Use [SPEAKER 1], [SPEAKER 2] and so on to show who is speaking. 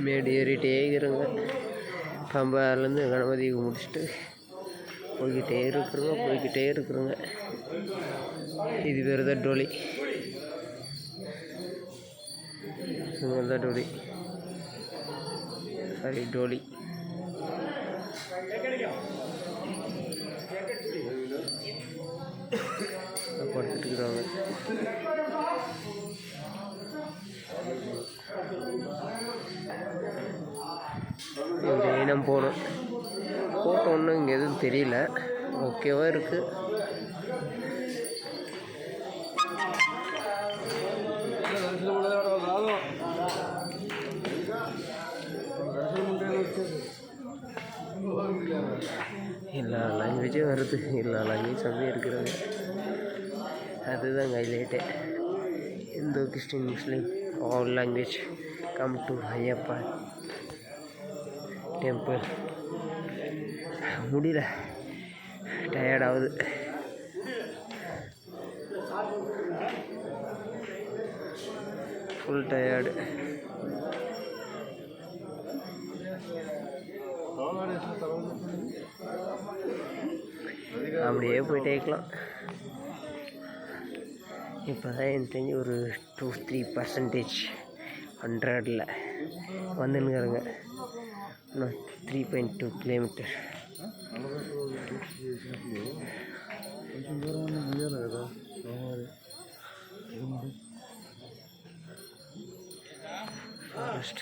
[SPEAKER 1] மேடு ஏறிட்டே இருக்கிறோங்க பம்பாலேருந்து கணபதி முடிச்சுட்டு போய்கிட்டே இருக்கிறோங்க போய்கிட்டே இருக்கிறோங்க இது பேர் தான் டோலி இவங்க தான் டோலி சாரி டோலி படுத்துட்டு இருக்கிறாங்க இனம் போகணும் போட்டோ ஒன்றும் இங்கே எதுவும் தெரியல. ஓகேவாக இருக்குது எல்லா லாங்குவேஜும் வருது. எல்லா லாங்குவேஜ் அப்படியே இருக்கிறாங்க அதுதான் ஹைலைட்டே Hindu Christian Muslim all language come to Ayyappa temple முடியல. டயர்ட் ஆகுது. ஃபுல் டயர்டு அப்படியே போயிட்டே இருக்கலாம். இப்போ தான் எனக்கு தெரிஞ்சு ஒரு டூ த்ரீ பர்சன்டேஜ் ஹண்ட்ரடில் வந்துன்னுங்கிறங்க இன்னும் த்ரீ பாயிண்ட் டூ கிலோமீட்டர் అలవాటు పూర్తి చేసినప్పుడు
[SPEAKER 2] కొంచెం దూరం అన్నీ గీయాలి కదా సోమవారి.
[SPEAKER 1] ఆగస్ట్